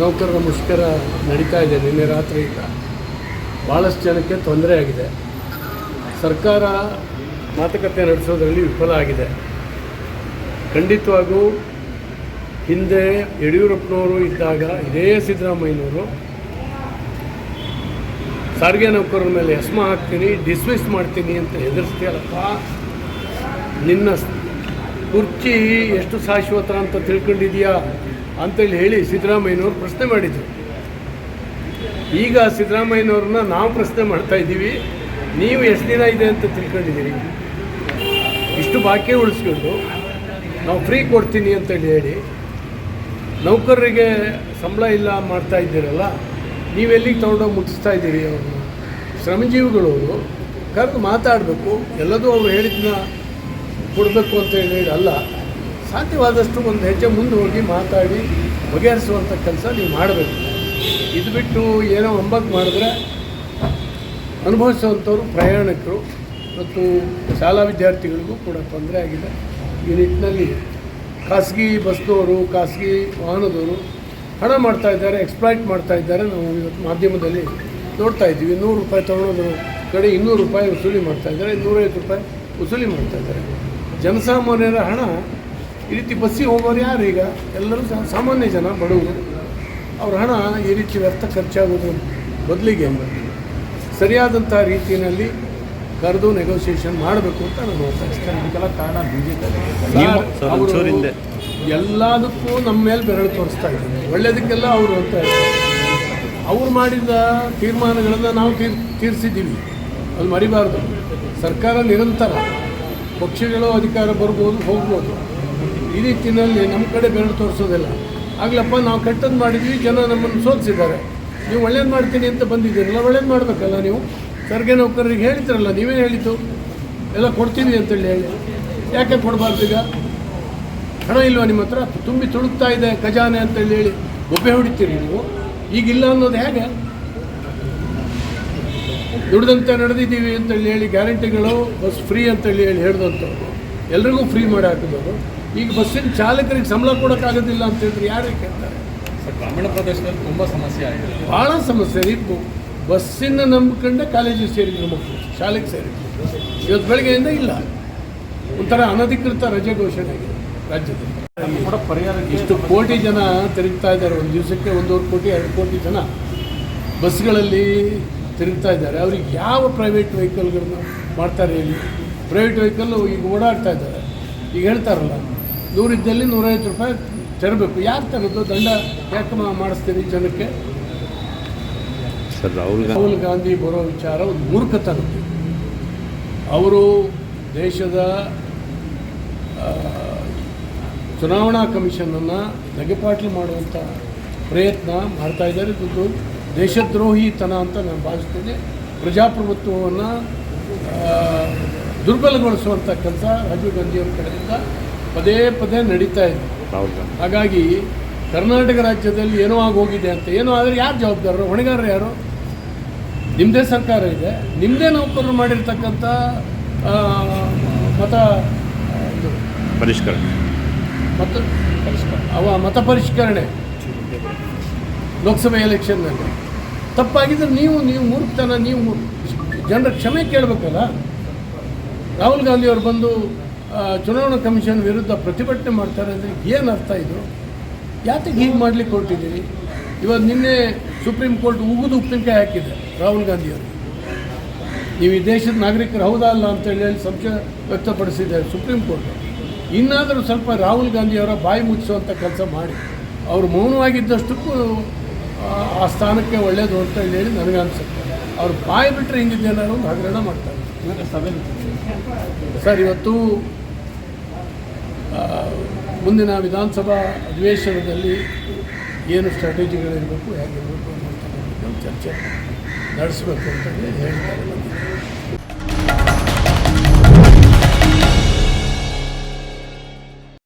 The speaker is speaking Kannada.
ನೌಕರರ ಮುಷ್ಕರ ನಡೀತಾ ಇದೆ ನಿನ್ನೆ ರಾತ್ರಿಯಿಂದ ಭಾಳಷ್ಟು ಜನಕ್ಕೆ ತೊಂದರೆ ಆಗಿದೆ. ಸರ್ಕಾರ ಮಾತುಕತೆ ನಡೆಸೋದ್ರಲ್ಲಿ ವಿಫಲ ಆಗಿದೆ. ಖಂಡಿತವಾಗೂ ಹಿಂದೆ ಯಡಿಯೂರಪ್ಪನವರು ಇದ್ದಾಗ ಇದೇ ಸಿದ್ದರಾಮಯ್ಯನವರು, ಸಾರಿಗೆ ನೌಕರರ ಮೇಲೆ ಎಸ್ಮ ಹಾಕ್ತೀನಿ, ಡಿಸ್ಮಿಸ್ ಮಾಡ್ತೀನಿ ಅಂತ ಹೆದರ್ಸ್ತೀಯಲ್ಲಪ್ಪ. ನಿನ್ನ ಕುರ್ಚಿ ಎಷ್ಟು ಶಾಶ್ವತ ಅಂತ ತಿಳ್ಕೊಂಡಿದೀಯಾ ಅಂತೇಳಿ ಹೇಳಿ ಸಿದ್ದರಾಮಯ್ಯನವರು ಪ್ರಶ್ನೆ ಮಾಡಿದರು. ಈಗ ಸಿದ್ದರಾಮಯ್ಯನವ್ರನ್ನ ನಾವು ಪ್ರಶ್ನೆ ಮಾಡ್ತಾ ಇದ್ದೀವಿ. ನೀವು ಎಷ್ಟು ದಿನ ಇದೆ ಅಂತ ತಿಳ್ಕೊಂಡಿದ್ದೀರಿ? ಇಷ್ಟು ಬಾಕಿ ಉಳಿಸ್ಕೊಂಡು ನಾವು ಫ್ರೀ ಕೊಡ್ತೀನಿ ಅಂತೇಳಿ ಹೇಳಿ. ನೌಕರರಿಗೆ ಸಂಬಳ ಇಲ್ಲ ಮಾಡ್ತಾ ಇದ್ದೀರಲ್ಲ ನೀವೆಲ್ಲಿಗೆ ತೊಗೊಂಡೋಗಿ ಮುಟ್ಟಿಸ್ತಾ ಇದ್ದೀರಿ ಅವ್ರನ್ನ? ಶ್ರಮಜೀವಿಗಳು ಕರೆದು ಮಾತಾಡಬೇಕು, ಎಲ್ಲದೂ ಅವ್ರು ಹೇಳಿದ್ನ ಕೊಡಬೇಕು ಅಂತ ಹೇಳಿ ಅಲ್ಲ. ಸಾಧ್ಯವಾದಷ್ಟು ಒಂದು ಹೆಜ್ಜೆ ಮುಂದೆ ಹೋಗಿ ಮಾತಾಡಿ ಬಗೆಹರಿಸುವಂಥ ಕೆಲಸ ನೀವು ಮಾಡಬೇಕು. ಇದು ಬಿಟ್ಟು ಏನೋ ಒಂಬತ್ತು ಮಾಡಿದ್ರೆ ಅನುಭವಿಸುವಂಥವ್ರು ಪ್ರಯಾಣಿಕರು ಮತ್ತು ಶಾಲಾ ವಿದ್ಯಾರ್ಥಿಗಳಿಗೂ ಕೂಡ ತೊಂದರೆ ಆಗಿದೆ. ಈ ನಿಟ್ಟಿನಲ್ಲಿ ಖಾಸಗಿ ಬಸ್ನವರು, ಖಾಸಗಿ ವಾಹನದವರು ಹಣ ಮಾಡ್ತಾ ಇದ್ದಾರೆ ಎಕ್ಸ್ಪ್ಲಾಯ್ಟ್ ಮಾಡ್ತಾ ಇದ್ದಾರೆ. ನಾವು ಇವತ್ತು ಮಾಧ್ಯಮದಲ್ಲಿ ನೋಡ್ತಾ ಇದ್ದೀವಿ. ನೂರು ರೂಪಾಯಿ ತೊಗೊಳೋದು ಕಡೆ ಇನ್ನೂರು ರೂಪಾಯಿ ವಸೂಲಿ ಮಾಡ್ತಾ ಇದ್ದಾರೆ. ನೂರೈವತ್ತು ರೂಪಾಯಿ ವಸೂಲಿ ಮಾಡ್ತಾ ಇದ್ದಾರೆ. ಜನಸಾಮಾನ್ಯರ ಹಣ ಈ ರೀತಿ ಬಸ್ಸಿಗೆ ಹೋಗೋರು ಯಾರು ಈಗ? ಎಲ್ಲರೂ ಸಾಮಾನ್ಯ ಜನ ಬಡವರು. ಅವ್ರ ಹಣ ಈ ರೀತಿ ವ್ಯರ್ಥ ಖರ್ಚಾಗೋದು ಬದಲಿಗೆ ಸರಿಯಾದಂಥ ರೀತಿಯಲ್ಲಿ ಕರೆದು ನೆಗೋಸಿಯೇಷನ್ ಮಾಡಬೇಕು ಅಂತ ನಾನು ಇದಕ್ಕೆಲ್ಲ ಕಾರಣ ಬಿಜೆಪಿ ಎಲ್ಲದಕ್ಕೂ ನಮ್ಮ ಮೇಲೆ ಬೆರಳು ತೋರಿಸ್ತಾ ಇದ್ದಾರೆ. ಒಳ್ಳೆಯದಕ್ಕೆಲ್ಲ ಅವರು ಅಂತ ಇದ್ದಾರೆ. ಅವ್ರು ಮಾಡಿದ ತೀರ್ಮಾನಗಳನ್ನು ನಾವು ತೀರ್ ತೀರಿಸಿದ್ದೀವಿ. ಅದು ಮರಿಬಾರ್ದು. ಸರ್ಕಾರ ನಿರಂತರ. ಪಕ್ಷಗಳು ಅಧಿಕಾರ ಬರ್ಬೋದು ಹೋಗ್ಬೋದು. ಈ ರೀತಿಯಲ್ಲಿ ನಮ್ಮ ಕಡೆ ಬೆರಳು ತೋರಿಸೋದಿಲ್ಲ. ಆಗ್ಲಪ್ಪ ನಾವು ಕೆಟ್ಟದ್ದು ಮಾಡಿದ್ವಿ, ಜನ ನಮ್ಮನ್ನು ಸೋಲಿಸಿದ್ದಾರೆ. ನೀವು ಒಳ್ಳೇದು ಮಾಡ್ತೀನಿ ಅಂತ ಬಂದಿದ್ದೀರಲ್ಲ, ಒಳ್ಳೇದು ಮಾಡಬೇಕಲ್ಲ ನೀವು? ಸರ್ಗೆ ನೌಕರರಿಗೆ ಹೇಳಿದ್ರಲ್ಲ ನೀವೇ ಹೇಳಿದ್ದು? ಎಲ್ಲ ಕೊಡ್ತೀವಿ ಅಂತೇಳಿ ಹೇಳಿ ಯಾಕೆ ಕೊಡಬಾರ್ದು ಈಗ? ಹಣ ಇಲ್ವಾ ನಿಮ್ಮ ಹತ್ರ? ತುಂಬಿ ತುಳುಕ್ತಾ ಇದೆ ಖಜಾನೆ ಅಂತೇಳಿ ಹೇಳಿ ಒಬ್ಬೆ ಹೊಡಿತೀರಿ ನೀವು? ಈಗಿಲ್ಲ ಅನ್ನೋದು ಹೇಗೆ? ದುಡ್ದಂತೆ ನಡೆದಿದ್ದೀವಿ ಅಂತೇಳಿ ಹೇಳಿ ಗ್ಯಾರಂಟಿಗಳು, ಬಸ್ ಫ್ರೀ ಅಂತೇಳಿ ಹೇಳಿ ಹೇಳಿದಂಥವ್ರು. ಎಲ್ರಿಗೂ ಫ್ರೀ ಮಾಡಿ ಹಾಕಿದವರು. ಈಗ ಬಸ್ಸಿನ ಚಾಲಕರಿಗೆ ಸಂಬಳ ಕೊಡೋಕ್ಕಾಗೋದಿಲ್ಲ ಅಂತ ಹೇಳಿದ್ರೆ ಯಾರು ಕೇಳ್ತಾರೆ ಗ್ರಾಮೀಣ ಪ್ರದೇಶದಲ್ಲಿ ತುಂಬ ಸಮಸ್ಯೆ ಆಗಿದೆ. ಭಾಳ ಸಮಸ್ಯೆ ಇತ್ತು. ಬಸ್ಸಿನ ನಂಬಿಕೊಂಡೆ ಕಾಲೇಜಿಗೆ ಸೇರಿದ್ರು ಮಕ್ಕಳು ಶಾಲೆಗೆ ಸೇರಿದ್ರು. ಇವತ್ತು ಬೆಳಗ್ಗೆಯಿಂದ ಇಲ್ಲ. ಒಂಥರ ಅನಧಿಕೃತ ರಜೆ ಘೋಷಣೆ ಆಗಿದೆ ರಾಜ್ಯದಲ್ಲಿ. ಕೂಡ ಪರಿಹಾರಕ್ಕೆ ಎಷ್ಟು ಕೋಟಿ ಜನ ತಿರುಗ್ತಾ ಇದ್ದಾರೆ. ಒಂದು ದಿವಸಕ್ಕೆ ಒಂದೂವರೆ ಕೋಟಿ ಎರಡು ಕೋಟಿ ಜನ ಬಸ್ಗಳಲ್ಲಿ ತಿರುಗ್ತಾ ಇದ್ದಾರೆ. ಅವ್ರಿಗೆ ಯಾವ ಪ್ರೈವೇಟ್ ವೆಹಿಕಲ್ಗಳನ್ನ ಮಾಡ್ತಾರೆ ಹೇಳಿ? ಪ್ರೈವೇಟ್ ವೆಹಿಕಲ್ಲು ಈಗ ಓಡಾಡ್ತಾ ಇದ್ದಾರೆ. ಈಗ ಹೇಳ್ತಾರಲ್ಲ ನೂರಿದ್ದಲ್ಲಿ ನೂರೈವತ್ತು ರೂಪಾಯಿ ತೆರಬೇಕು. ಯಾರು ತರೋದು? ದಂಡ ಯಾಕೆ ಮಾಡಿಸ್ತೀರಿ ಜನಕ್ಕೆ? ಸರ್ ರಾಹುಲ್ ಗಾಂಧಿ ರಾಹುಲ್ ಗಾಂಧಿ ಬರೋ ವಿಚಾರ ಒಂದು ಮೂರ್ಖತನ ಅವರು ದೇಶದ ಚುನಾವಣಾ ಕಮಿಷನನ್ನು ನಗೆಪಾಟ್ಲು ಮಾಡುವಂಥ ಪ್ರಯತ್ನ ಮಾಡ್ತಾ ಇದ್ದಾರೆ. ಇದು ದೇಶದ್ರೋಹಿತನ ಅಂತ ನಾನು ಭಾವಿಸ್ತೇನೆ. ಪ್ರಜಾಪ್ರಭುತ್ವವನ್ನು ದುರ್ಬಲಗೊಳಿಸುವಂಥ ಕೆಲಸ ರಾಜೀವ್ ಗಾಂಧಿಯವ್ರ ಕಡೆಯಿಂದ ಪದೇ ಪದೇ ನಡೀತಾ ಇದೆ. ಹಾಗಾಗಿ ಕರ್ನಾಟಕ ರಾಜ್ಯದಲ್ಲಿ ಏನೋ ಆಗೋಗಿದೆ ಅಂತ ಏನೋ ಆದರೆ ಯಾರು ಜವಾಬ್ದಾರರು? ಹೊಣೆಗಾರರು ಯಾರು? ನಿಮ್ಮದೇ ಸರ್ಕಾರ ಇದೆ. ನಿಮ್ಮದೇ ನೌಕರರು ಮಾಡಿರ್ತಕ್ಕಂಥ ಮತ ಪರಿಷ್ಕರಣೆ. ಮತ ಅವ ಮತ ಪರಿಷ್ಕರಣೆ. ಲೋಕಸಭೆ ಎಲೆಕ್ಷನ್ನಲ್ಲಿ ತಪ್ಪಾಗಿದ್ರೆ ನೀವು ನೀವು ಮೂರ್ಖತನ ನೀವು ಜನರ ಕ್ಷಮೆ ಕೇಳಬೇಕಲ್ಲ? ರಾಹುಲ್ ಗಾಂಧಿಯವರು ಬಂದು ಚುನಾವಣಾ ಕಮಿಷನ್ ವಿರುದ್ಧ ಪ್ರತಿಭಟನೆ ಮಾಡ್ತಾರೆ ಅಂದರೆ ಏನು ಅರ್ಥ ಇದು? ಯಾತಕ್ಕೆ ಹೀಗೆ ಮಾಡ್ಲಿಕ್ಕೆ ಹೊರಟಿದ್ದೀರಿ? ಇವತ್ತು ನಿನ್ನೆ ಸುಪ್ರೀಂ ಕೋರ್ಟ್ ಉಗಿದು ಉಪ್ಪಿನಕಾಯಿ ಹಾಕಿದೆ ರಾಹುಲ್ ಗಾಂಧಿಯವರು. ನೀವು ಈ ದೇಶದ ನಾಗರಿಕರು ಹೌದಾ ಅಲ್ಲ ಅಂತೇಳಿ ಹೇಳಿ ಸಂಶಯ ವ್ಯಕ್ತಪಡಿಸಿದ್ದಾರೆ ಸುಪ್ರೀಂ ಕೋರ್ಟ್. ಇನ್ನಾದರೂ ಸ್ವಲ್ಪ ರಾಹುಲ್ ಗಾಂಧಿಯವರ ಬಾಯಿ ಮುಚ್ಚಿಸುವಂಥ ಕೆಲಸ ಮಾಡಿ. ಅವರು ಮೌನವಾಗಿದ್ದಷ್ಟಕ್ಕೂ ಆ, ಸ್ಥಾನಕ್ಕೆ ಒಳ್ಳೆಯದು ಅಂತ ಹೇಳಿ ನನಗೆ ಅನಿಸುತ್ತೆ. ಅವ್ರು ಬಾಯಿ ಬಿಟ್ಟರೆ ಹಿಂಗಿದ್ದೇನಾದ್ರು ಒಂದು ಹಗರಣ ಮಾಡ್ತಾರೆ. ಸರ್ ಇವತ್ತು ಮುಂದಿನ ವಿಧಾನಸಭಾ ಅಧಿವೇಶನದಲ್ಲಿ ಏನು ಸ್ಟ್ರಾಟಜಿಗಳಿರಬೇಕು ಹೇಗಿರಬೇಕು ಅನ್ನೋಂಥ ಚರ್ಚೆ ನಡೆಸಬೇಕು ಅಂತ ಹೇಳ್ತಾರೆ